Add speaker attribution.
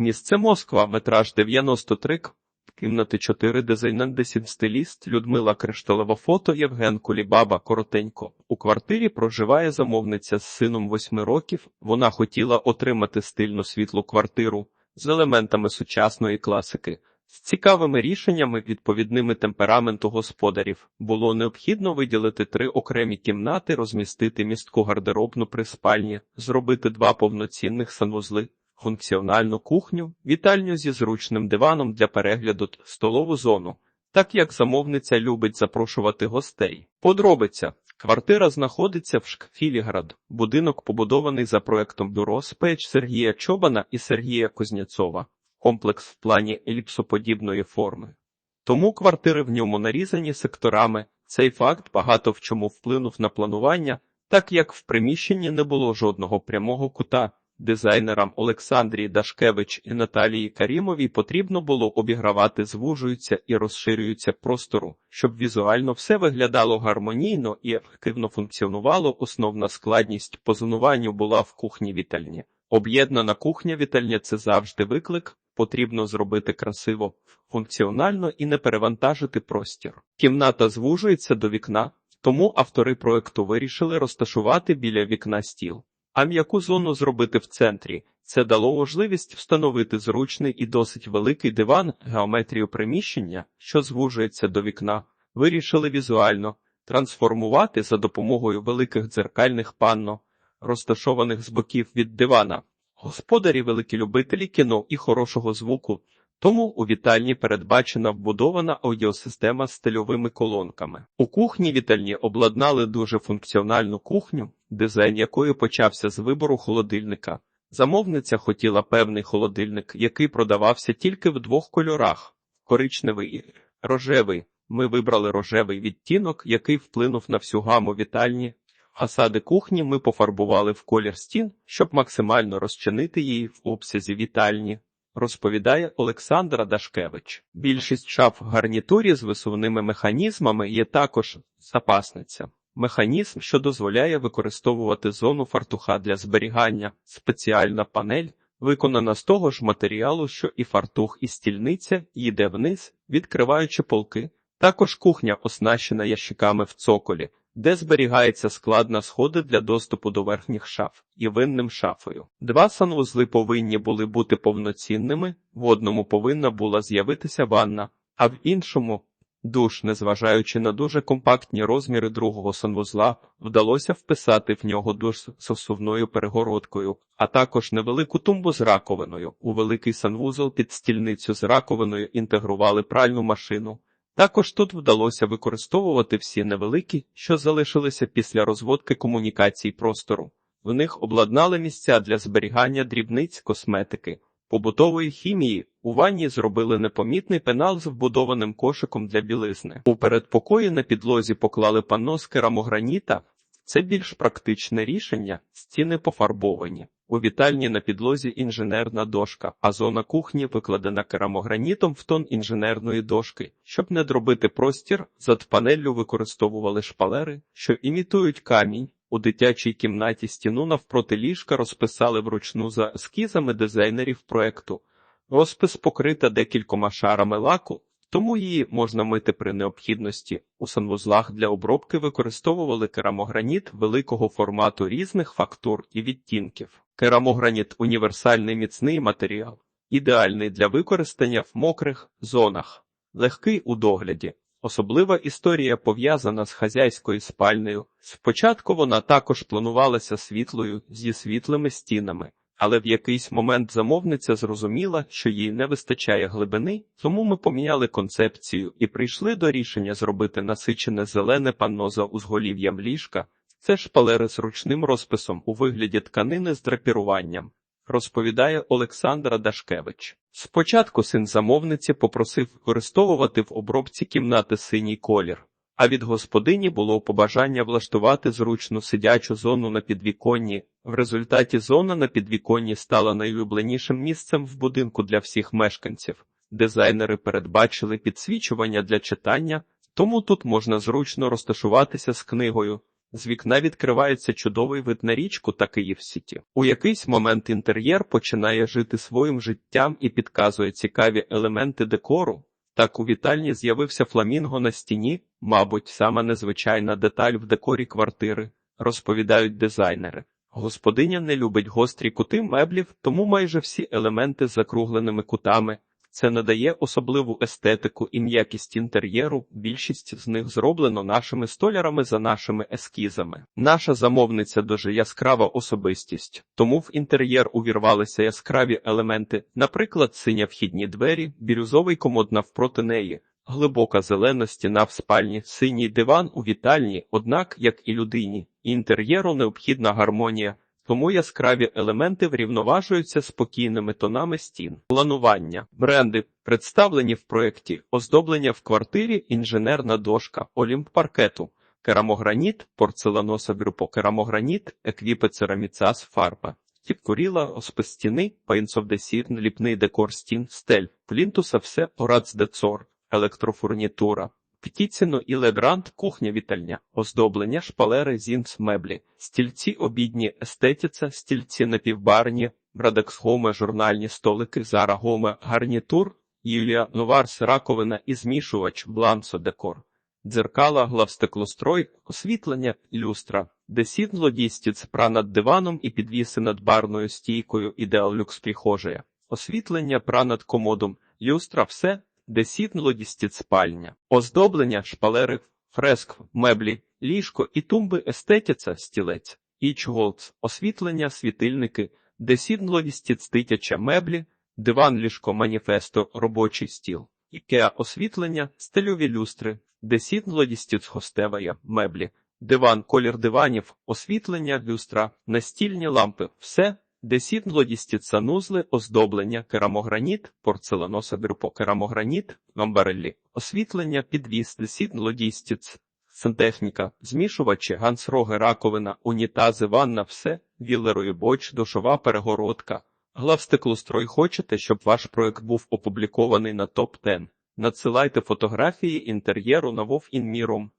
Speaker 1: Місце Москва, метраж 93 к. Кімнати 4 дизайнер стиліст Людмила Кришталева фото Євген Кулібаба коротенько. У квартирі проживає замовниця з сином 8 років. Вона хотіла отримати стильну світлу квартиру з елементами сучасної класики. З цікавими рішеннями, відповідними темпераменту господарів, було необхідно виділити три окремі кімнати, розмістити містку гардеробну при спальні, зробити два повноцінних санвузли, функціональну кухню, вітальню зі зручним диваном для перегляду, столову зону. Так як замовниця любить запрошувати гостей. Подробиця. Квартира знаходиться в Шкфіліград. Будинок побудований за проектом бюро спеч Сергія Чобана і Сергія Кузнєцова. Комплекс в плані еліпсоподібної форми. Тому квартири в ньому нарізані секторами. Цей факт багато в чому вплинув на планування, так як в приміщенні не було жодного прямого кута. Дизайнерам Олександрії Дашкевич і Наталії Карімовій потрібно було обігравати, звужуються і розширюються простору, щоб візуально все виглядало гармонійно і ефективно функціонувало. Основна складність по зонуванню була в кухні вітальні. Об'єднана кухня вітальня це завжди виклик. Потрібно зробити красиво, функціонально і не перевантажити простір. Кімната звужується до вікна, тому автори проекту вирішили розташувати біля вікна стіл. А м'яку зону зробити в центрі. Це дало можливість встановити зручний і досить великий диван, геометрію приміщення, що звужується до вікна, вирішили візуально трансформувати за допомогою великих дзеркальних панно, розташованих з боків від дивана. Господарі великі любителі кіно і хорошого звуку, тому у вітальні передбачена вбудована аудіосистема з стильовими колонками. У кухні вітальні обладнали дуже функціональну кухню, дизайн якої почався з вибору холодильника. Замовниця хотіла певний холодильник, який продавався тільки в двох кольорах: коричневий і рожевий. Ми вибрали рожевий відтінок, який вплинув на всю гаму вітальні. Фасади кухні ми пофарбували в колір стін, щоб максимально розчинити її в обсязі вітальні розповідає Олександра Дашкевич. Більшість шаф в гарнітурі з висувними механізмами є також запасниця. Механізм, що дозволяє використовувати зону фартуха для зберігання, спеціальна панель, виконана з того ж матеріалу, що і фартух, і стільниця, йде вниз, відкриваючи полки. Також кухня оснащена ящиками в цоколі, де зберігається склад на сходи для доступу до верхніх шаф і винним шафою. Два санвузли повинні були бути повноцінними, в одному повинна була з'явитися ванна, а в іншому душ, незважаючи на дуже компактні розміри другого санвузла, вдалося вписати в нього душ з осувною перегородкою, а також невелику тумбу з раковиною. У великий санвузол під стільницю з раковиною інтегрували пральну машину. Також тут вдалося використовувати всі невеликі, що залишилися після розводки комунікацій простору. В них обладнали місця для зберігання дрібниць косметики, побутової хімії. У ванні зробили непомітний пенал з вбудованим кошиком для білизни. У передпокої на підлозі поклали панно з керамограніта. Це більш практичне рішення, стіни пофарбовані. У вітальні на підлозі інженерна дошка, а зона кухні викладена керамогранітом в тон інженерної дошки. Щоб не дробити простір, зад панеллю використовували шпалери, що імітують камінь. У дитячій кімнаті стіну навпроти ліжка розписали вручну за ескізами дизайнерів проекту. Розпис покрита декількома шарами лаку, тому її можна мити при необхідності. У санвузлах для обробки використовували керамограніт великого формату різних фактур і відтінків. Керамограніт універсальний міцний матеріал, ідеальний для використання в мокрих зонах, легкий у догляді. Особлива історія пов'язана з хазяйською спальнею. Спочатку вона також планувалася світлою зі світлими стінами, але в якийсь момент замовниця зрозуміла, що їй не вистачає глибини, тому ми поміняли концепцію і прийшли до рішення зробити насичене зелене панно за узголів'ям ліжка. Це шпалери з ручним розписом у вигляді тканини з драпіруванням, розповідає Олександра Дашкевич. Спочатку син замовниці попросив використовувати в обробці кімнати синій колір, а від господині було побажання влаштувати зручну сидячу зону на підвіконні. В результаті зона на підвіконні стала найулюбленішим місцем в будинку для всіх мешканців. Дизайнери передбачили підсвічування для читання, тому тут можна зручно розташуватися з книгою. З вікна відкривається чудовий вид на річку та Київ-Сіті. У якийсь момент інтер'єр починає жити своїм життям і підказує цікаві елементи декору. Так у вітальні з'явився фламінго на стіні, мабуть, сама незвичайна деталь в декорі квартири, розповідають дизайнери. Господиня не любить гострі кути меблів, тому майже всі елементи з закругленими кутами. Це надає особливу естетику і м'якість інтер'єру. Більшість з них зроблено нашими столярами за нашими ескізами. Наша замовниця дуже яскрава особистість, тому в інтер'єр увірвалися яскраві елементи, наприклад, синя вхідні двері, бірюзовий комод навпроти неї. Глибока зелена стіна в спальні, синій диван у вітальні, однак, як і людині, інтер'єру необхідна гармонія, тому яскраві елементи врівноважуються спокійними тонами стін. Планування, бренди, представлені в проєкті, оздоблення в квартирі, інженерна дошка, олімп паркету, керамограніт, порцеланоса керамограніт, еквіпе цераміцас, фарба. Тіпкуріла, оспис стіни, паїнцовдесірн, ліпний декор стін, стель, плінтуса все, орацдецор, електрофурнітура, Птіціно і легрант, кухня вітальня, оздоблення, шпалери, зінц, меблі, стільці обідні, естетіця, стільці напівбарні, брадексгоме, журнальні столики, зара гоме, гарнітур, Юлія, новарс, раковина і змішувач, блансо, декор. Дзеркала, главстеклострой, освітлення, люстра, десіт злодійстіць, пра над диваном і підвіси над барною стійкою, ідеал люкс прихожая, освітлення, пра над комодом, люстра, все, десіт злодійстіць спальня, оздоблення, шпалери, фреск, меблі, ліжко і тумби, естетіця, стілець, ічголц, освітлення, світильники, десіт злодійстіць дитяча меблі, диван, ліжко, маніфесто, робочий стіл, ікеа, освітлення, стильові люстри, десіт злодійстіць хостевая, меблі, диван, колір диванів, освітлення, люстра, настільні лампи, все. Десіт злодісті санузли, оздоблення, керамограніт, порцеланоса брюпо, керамограніт, гамбареллі, освітлення, підвіс, десіт злодійстіц, сантехніка, змішувачі, гансроги, раковина, унітази, ванна, все, вілерою боч, душова перегородка. Главстеклострой хочете, щоб ваш проект був опублікований на топ-10? Надсилайте фотографії інтер'єру на Вов Інміром.